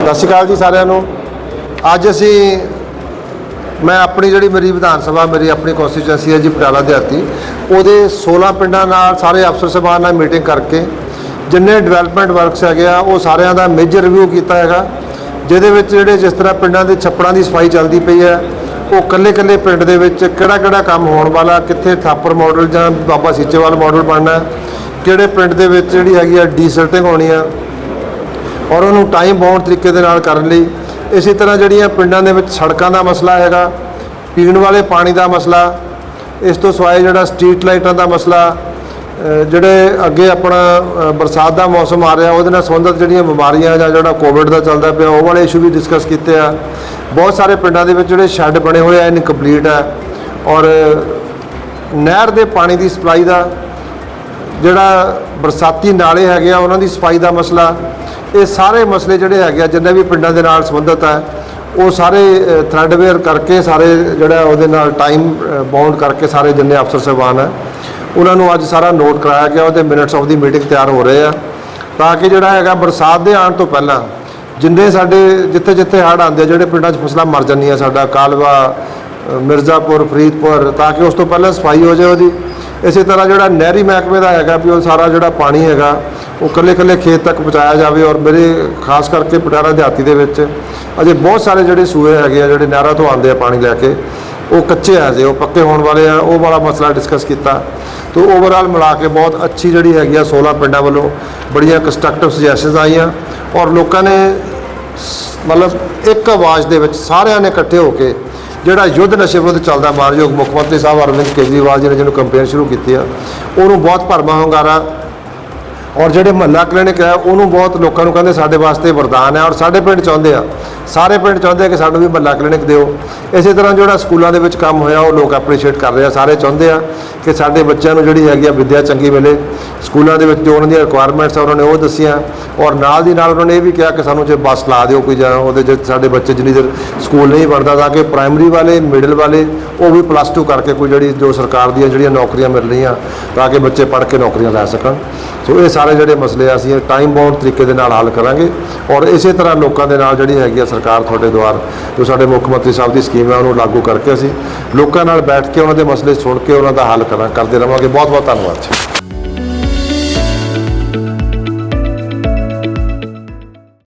ਸਤਿ ਸ਼੍ਰੀ ਅਕਾਲ ਜੀ ਸਾਰਿਆਂ ਨੂੰ। ਅੱਜ ਅਸੀਂ, ਮੈਂ ਆਪਣੀ ਜਿਹੜੀ ਮੇਰੀ ਵਿਧਾਨ ਸਭਾ, ਮੇਰੀ ਆਪਣੀ ਕਨਸਟੀਚੁਐਂਸੀ ਹੈ ਜੀ ਪਟਿਆਲਾ ਦਿਹਾਤੀ। ਉਹਦੇ 16 ਪਿੰਡਾਂ ਨਾਲ ਸਾਰੇ ਅਫਸਰ ਸਾਹਿਬਾਨ ਨਾਲ ਮੀਟਿੰਗ ਕਰਕੇ, ਜਿੰਨੇ ਡਿਵੈਲਪਮੈਂਟ ਵਰਕਸ ਹੈਗੇ ਆ, ਉਹ ਸਾਰਿਆਂ ਦਾ ਮੇਜਰ ਰਿਵਿਊ ਕੀਤਾ ਹੈਗਾ। ਜਿਹਦੇ ਵਿੱਚ ਜਿਹੜੇ ਜਿਸ ਤਰ੍ਹਾਂ ਪਿੰਡਾਂ ਦੇ ਛੱਪੜਾਂ ਦੀ ਸਫ਼ਾਈ ਚੱਲਦੀ ਪਈ ਹੈ, ਉਹ ਕੱਲੇ ਕੱਲੇ ਪਿੰਡ ਦੇ ਵਿੱਚ ਕਿਹੜਾ ਕਿਹੜਾ ਕੰਮ ਹੋਣ ਵਾਲਾ, ਕਿੱਥੇ ਥਾਪਰ ਮਾਡਲ ਜਾਂ ਬਾਬਾ ਸੀਚੇਵਾਲ ਮਾਡਲ ਬਣਨਾ, ਕਿਹੜੇ ਪਿੰਡ ਦੇ ਵਿੱਚ ਜਿਹੜੀ ਹੈਗੀ ਆ ਡੀਸਲਟਿੰਗ ਹੋਣੀ ਆ ਔਰ ਉਹਨੂੰ ਟਾਈਮ ਬਾਉਂਡ ਤਰੀਕੇ ਦੇ ਨਾਲ ਕਰਨ ਲਈ। ਇਸੇ ਤਰ੍ਹਾਂ ਜਿਹੜੀਆਂ ਪਿੰਡਾਂ ਦੇ ਵਿੱਚ ਸੜਕਾਂ ਦਾ ਮਸਲਾ ਹੈਗਾ, ਪੀਣ ਵਾਲੇ ਪਾਣੀ ਦਾ ਮਸਲਾ, ਇਸ ਤੋਂ ਸਿਵਾਏ ਜਿਹੜਾ ਸਟਰੀਟ ਲਾਈਟਾਂ ਦਾ ਮਸਲਾ ਜਿਹੜੇ ਅੱਗੇ ਆਪਣਾ ਬਰਸਾਤ ਦਾ ਮੌਸਮ ਆ ਰਿਹਾ, ਉਹਦੇ ਨਾਲ ਸੰਬੰਧਿਤ ਜਿਹੜੀਆਂ ਬਿਮਾਰੀਆਂ ਜਾਂ ਜਿਹੜਾ ਕੋਵਿਡ ਦਾ ਚੱਲਦਾ ਪਿਆ, ਉਹ ਵਾਲੇ ਇਸ਼ੂ ਵੀ ਡਿਸਕਸ ਕੀਤੇ ਆ। ਬਹੁਤ ਸਾਰੇ ਪਿੰਡਾਂ ਦੇ ਵਿੱਚ ਜਿਹੜੇ ਸ਼ੈੱਡ ਬਣੇ ਹੋਏ ਆ ਇਨਕੰਪਲੀਟ ਆ। ਔਰ ਨਹਿਰ ਦੇ ਪਾਣੀ ਦੀ ਸਪਲਾਈ ਦਾ ਜਿਹੜਾ ਬਰਸਾਤੀ ਨਾਲੇ ਹੈਗੇ ਆ, ਉਹਨਾਂ ਦੀ ਸਫ਼ਾਈ ਦਾ ਮਸਲਾ ਇਹ ਸਾਰੇ ਮਸਲੇ ਜਿਹੜੇ ਹੈਗੇ ਆ, ਜਿੰਨੇ ਵੀ ਪਿੰਡਾਂ ਦੇ ਨਾਲ ਸੰਬੰਧਿਤ ਹੈ ਉਹ ਸਾਰੇ ਥਰੈਡਵੇਅਰ ਕਰਕੇ ਸਾਰੇ ਜਿਹੜਾ ਉਹਦੇ ਨਾਲ ਟਾਈਮ ਬਾਉਂਡ ਕਰਕੇ ਸਾਰੇ ਜਿੰਨੇ ਅਫਸਰ ਸਾਹਿਬਾਨ ਹੈ ਉਹਨਾਂ ਨੂੰ ਅੱਜ ਸਾਰਾ ਨੋਟ ਕਰਾਇਆ ਗਿਆ, ਉਹਦੇ ਮਿੰਟਸ ਆਫ ਦੀ ਮੀਟਿੰਗ ਤਿਆਰ ਹੋ ਰਹੇ ਆ। ਤਾਂ ਕਿ ਜਿਹੜਾ ਹੈਗਾ, ਬਰਸਾਤ ਦੇ ਆਉਣ ਤੋਂ ਪਹਿਲਾਂ, ਜਿੰਨੇ ਸਾਡੇ ਜਿੱਥੇ ਜਿੱਥੇ ਹੜ੍ਹ ਆਉਂਦੇ ਆ, ਜਿਹੜੇ ਪਿੰਡਾਂ 'ਚ ਫਸਲਾਂ ਮਰ ਜਾਂਦੀਆਂ, ਸਾਡਾ ਕਾਲਵਾ ਮਿਰਜ਼ਾਪੁਰ, ਫਰੀਦਪੁਰ, ਤਾਂ ਕਿ ਉਸ ਤੋਂ ਪਹਿਲਾਂ ਸਫ਼ਾਈ ਹੋ ਜਾਏ ਉਹਦੀ ਇਸੇ ਤਰ੍ਹਾਂ ਜਿਹੜਾ ਨਹਿਰੀ ਮਹਿਕਮੇ ਦਾ ਹੈਗਾ ਵੀ ਉਹ ਸਾਰਾ ਜਿਹੜਾ ਪਾਣੀ ਹੈਗਾ, ਉਹ ਕੱਲੇ ਕੱਲੇ ਖੇਤ ਤੱਕ ਪਹੁੰਚਾਇਆ ਜਾਵੇ ਔਰ ਮੇਰੇ ਖਾਸ ਕਰਕੇ ਪਟਿਆਲਾ ਦਿਹਾਤੀ ਦੇ ਵਿੱਚ ਅਜੇ ਬਹੁਤ ਸਾਰੇ ਜਿਹੜੇ ਸੂਏ ਹੈਗੇ ਆ, ਜਿਹੜੇ ਨਹਿਰਾਂ ਤੋਂ ਆਉਂਦੇ ਆ ਪਾਣੀ ਲੈ ਕੇ, ਉਹ ਕੱਚੇ ਆ ਜੇ ਉਹ ਪੱਕੇ ਹੋਣ ਵਾਲੇ ਆ, ਉਹ ਵਾਲਾ ਮਸਲਾ ਡਿਸਕਸ ਕੀਤਾ। ਤੋ ਓਵਰਆਲ ਮਿਲਾ ਕੇ ਬਹੁਤ ਅੱਛੀ ਜਿਹੜੀ ਹੈਗੀ ਆ 16 ਪਿੰਡਾਂ ਵੱਲੋਂ ਬੜੀਆਂ ਕੰਸਟਰਕਟਿਵ ਸੁਜੈਸ਼ਨਸ ਆਈਆਂ ਔਰ ਲੋਕਾਂ ਨੇ ਮਤਲਬ ਇੱਕ ਆਵਾਜ਼ ਦੇ ਵਿੱਚ ਸਾਰਿਆਂ ਨੇ ਇਕੱਠੇ ਹੋ ਕੇ ਜਿਹੜਾ ਯੁੱਧ ਨਸ਼ੇ ਵਿਰੁੱਧ ਚੱਲਦਾ ਮਾਨਯੋਗ ਮੁੱਖ ਮੰਤਰੀ ਸਾਹਿਬ ਅਰਵਿੰਦ ਕੇਜਰੀਵਾਲ ਜੀ ਨੇ ਜਿਹਨੂੰ ਕੰਪੇਨ ਸ਼ੁਰੂ ਕੀਤੀ ਆ, ਉਹਨੂੰ ਬਹੁਤ ਭਰਮਾ ਹੁੰਗਾਰਾ ਔਰ ਜਿਹੜੇ ਮਹੱਲਾ ਕਲੀਨਿਕ ਹੈ, ਉਹਨੂੰ ਬਹੁਤ ਲੋਕਾਂ ਨੂੰ ਕਹਿੰਦੇ ਸਾਡੇ ਵਾਸਤੇ ਵਰਦਾਨ ਹੈ ਔਰ ਸਾਡੇ ਪਿੰਡ ਚਾਹੁੰਦੇ ਆ ਸਾਰੇ ਪਿੰਡ ਚਾਹੁੰਦੇ ਆ ਕਿ ਸਾਨੂੰ ਵੀ ਮਹੱਲਾ ਕਲੀਨਿਕ ਦਿਓ। ਇਸੇ ਤਰ੍ਹਾਂ ਜਿਹੜਾ ਸਕੂਲਾਂ ਦੇ ਵਿੱਚ ਕੰਮ ਹੋਇਆ, ਉਹ ਲੋਕ ਐਪਰੀਸ਼ੀਏਟ ਕਰ ਰਹੇ ਆ। ਸਾਰੇ ਚਾਹੁੰਦੇ ਆ ਕਿ ਸਾਡੇ ਬੱਚਿਆਂ ਨੂੰ ਜਿਹੜੀ ਹੈਗੀ ਆ ਵਿੱਦਿਆ ਚੰਗੀ ਮਿਲੇ। ਸਕੂਲਾਂ ਦੇ ਵਿੱਚ ਜੋ ਉਹਨਾਂ ਦੀਆਂ ਰਿਕੁਆਇਰਮੈਂਟਸ ਆ, ਉਹਨਾਂ ਨੇ ਉਹ ਦੱਸੀਆਂ। ਔਰ ਨਾਲ ਦੀ ਨਾਲ ਉਹਨਾਂ ਨੇ ਇਹ ਵੀ ਕਿਹਾ ਕਿ ਸਾਨੂੰ ਜੇ ਬੱਸ ਲਾ ਦਿਓ ਕੋਈ ਜਾਂ ਉਹਦੇ 'ਚ ਸਾਡੇ ਬੱਚੇ ਜਿੰਨੀ ਦੇਰ ਸਕੂਲ ਨਹੀਂ ਪੜ੍ਹਦਾ ਤਾਂ ਕਿ ਪ੍ਰਾਇਮਰੀ ਵਾਲੇ ਮਿਡਲ ਵਾਲੇ, ਉਹ ਵੀ ਪਲੱਸ 2 ਕਰਕੇ ਕੋਈ ਜਿਹੜੀ ਜੋ ਸਰਕਾਰ ਦੀਆਂ ਜਿਹੜੀਆਂ ਨੌਕਰੀਆਂ ਮਿਲ ਰਹੀਆਂ, ਤਾਂ ਕਿ ਬੱਚੇ ਪੜ੍ਹ ਕੇ ਨੌਕਰੀਆਂ ਲੈ ਸਕਣ। ਸੋ ਇਹ ਸਾਰੇ ਜਿਹੜੇ ਮਸਲੇ ਆ, ਅਸੀਂ ਟਾਈਮ ਬਾਉਂਡ ਤਰੀਕੇ ਦੇ ਨਾਲ ਹੱਲ ਕਰਾਂਗੇ। ਔਰ ਇਸੇ ਤਰ੍ਹਾਂ ਲੋਕਾਂ ਦੇ ਨਾਲ ਜਿਹੜੀ ਹੈਗੀ ਆ ਸਰਕਾਰ ਤੁਹਾਡੇ ਦੁਆਰ ਜੋ ਸਾਡੇ ਮੁੱਖ ਮੰਤਰੀ ਸਾਹਿਬ ਦੀ ਸਕੀਮ ਹੈ, ਉਹਨੂੰ ਲਾਗੂ ਕਰਕੇ ਅਸੀਂ ਲੋਕਾਂ ਨਾਲ ਬੈਠ ਕੇ ਉਹਨਾਂ ਦੇ ਮਸਲੇ ਸੁਣ ਕੇ ਉਹਨਾਂ ਦਾ ਹੱਲ ਕਰਾਂ ਕਰਦੇ ਰਵਾਂਗੇ। ਬਹੁਤ ਬਹੁਤ ਧੰਨਵਾਦ ਜੀ।